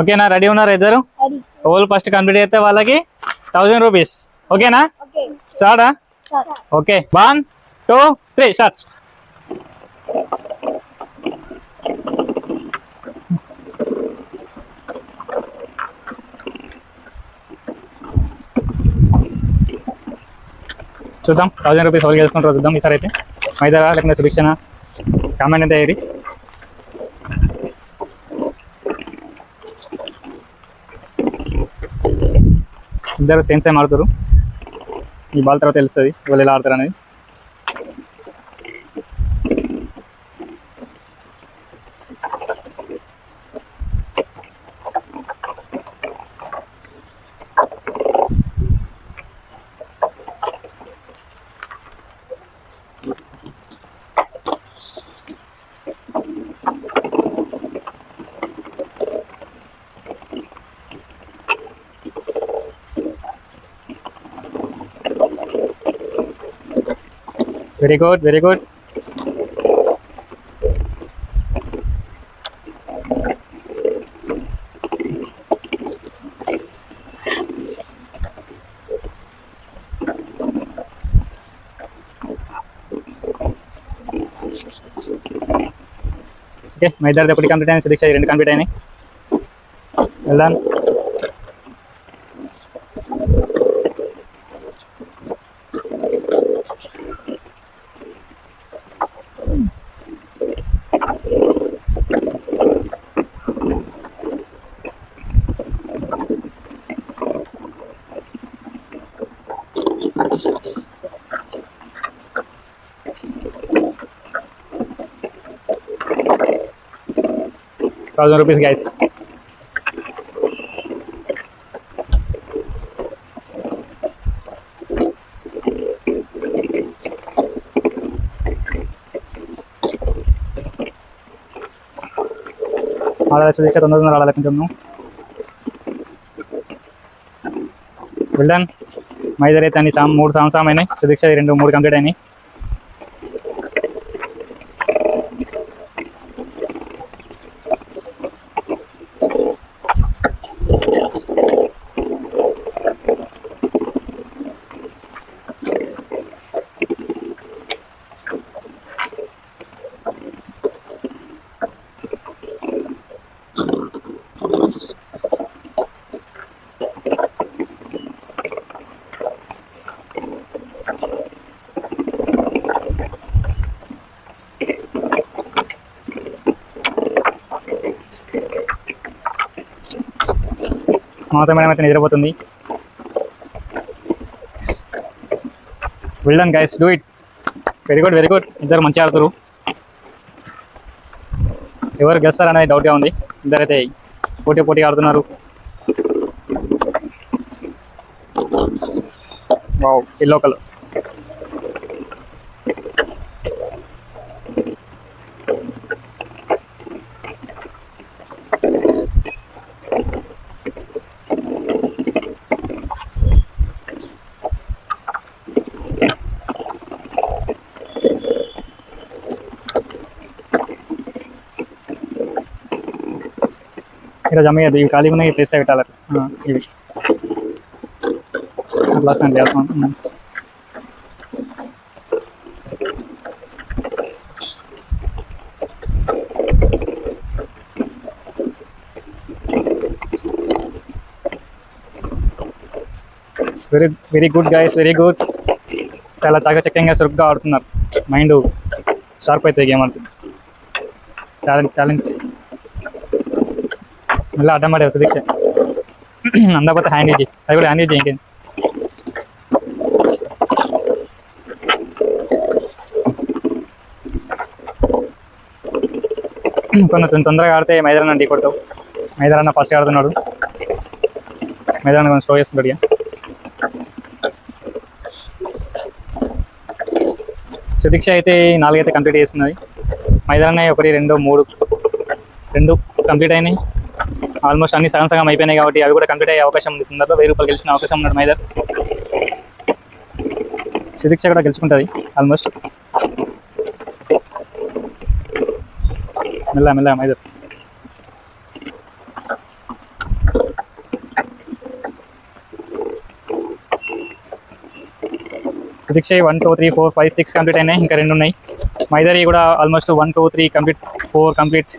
ఓకేనా? రెడీ ఉన్నారు ఇద్దరు? ఓల్ ఫస్ట్ కంప్లీట్ అయితే వాళ్ళకి థౌజండ్ రూపీస్ ఓకేనా? Okay స్టార్టా okay one two three start చూద్దాం. థౌజండ్ రూపీస్ వాళ్ళు గెలుచుకుంటారు చూద్దాం. ఈసారి అయితే. మైదా లేకపోతే సుభిక్షణ కామెంట్ ఎంత అయ్యేది ఇద్దరు సేమ్ సేమ్ ఆడుతారు. ఈ బాల్ తర్వాత తెలుస్తుంది వాళ్ళు ఎలా ఆడతారు అనేది. Very good very good okay మా ఇద్దరిది ఒకటి కంప్లీట్ అయినాయి సుదీక్ష రెండు కంప్లీట్ అయినాయి వెళ్దాం థౌజండ్ రూపీస్ గైస్ ఆడాలి సుదీక్ష తొందర తొందర ఆడాలి కొంచెం వెళ్దాం మైదర్ అయితే అన్ని మూడు సంవత్సరం అయినాయి సుదీక్ష రెండు మూడు కంప్లీట్ అయినాయి. మమత మేడం అయితే నిద్రపోతుంది. వెళ్ళాను guys do it very good very good ఇద్దరు మంచిగా ఆడుతారు ఎవరు గెస్తారు అనేది డౌట్గా ఉంది. ఇద్దరైతే పోటీ పోటీ ఆడుతున్నారు. వావ్ ఎల్లో కలర్ ఈరోజు అమ్మయ్యదు ఇవి ఖాళీగా ఉన్నాయి ప్లేస్లో పెట్టాలి ఆ, ఇవి అట్లా సండి చేస్తాం very very good guys very good చాలా చాకచక్యంగా సురుగ్గా ఆడుతున్నారు మైండ్ షార్ప్ అవుతుంది గేమ్ ఆడుతుంది టాలెంట్ టాలెంట్ మళ్ళీ అడ్డం పడే సుదీక్ష అందకపోతే హ్యాండ్ ఇచ్చి అది కూడా హ్యాండ్ ఇచ్చి ఇంకేం కొంచెం తొందరగా ఆడితే మైదానం ఢీ కొడతావు మైదానం ఫస్ట్ ఆడుతున్నాడు మైదాన కొంచెం స్లో చేస్తున్నాడు ఇక సుదీక్ష అయితే నాలుగైతే కంప్లీట్ చేసుకున్నది మైదానం ఒకటి రెండు మూడు రెండు కంప్లీట్ అయినాయి ఆల్మోస్ట్ అన్ని సగం సగం అయిపోయినాయి కాబట్టి అవి కూడా కంప్లీట్ అయ్యే అవకాశం ఉంది. తొందరలో వెయ్యి రూపాయలు గెలిచిన అవకాశం ఉన్నాడు మైదర్. సుదీక్ష కూడా గెలుచుకుంటుంది ఆల్మోస్ట్. మెల్ల మెల్ల మైదర్. Sudeeksha one two three four five six complete అయినాయి ఇంకా రెండు ఉన్నాయి. మైదరి కూడా almost one two three complete four complete.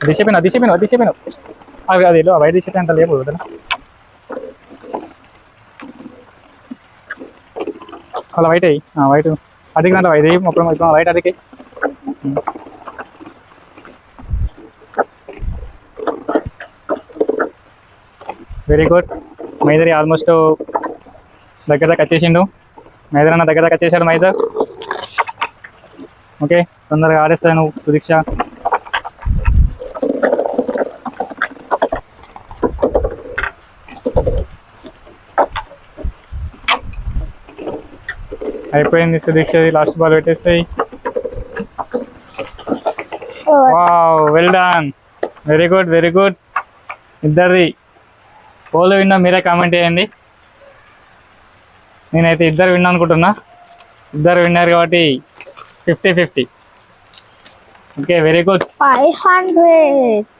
అది చెప్పాను అది చెప్పాను అది చెప్పాను అవి అది ఆ వైట్ టీషర్ట్ అంత లేవు వదిన అలా వైట్ అయ్యి వైట్ అడిగి అంటే వైట్ మొక్కలు మొత్తం వైట్ అడిగి వెరీ గుడ్ మైదరి ఆల్మోస్ట్ దగ్గర దాకా వచ్చేసిండు. మైదర్ అన్న దగ్గర దాకా వచ్చేసాడు మైదర్ ఓకే తొందరగా ఆడేస్తాను సుదీక్ష. అయిపోయింది Sudeeksha last ball పెట్టేసాయి. Wow well done very good very good ఇద్దరిది. పోలు విన్నా మీరే కామెంట్ చేయండి. నేనైతే ఇద్దరు విన్నా అనుకుంటున్నా. ఇద్దరు విన్నారు కాబట్టి fifty fifty okay very good five hundred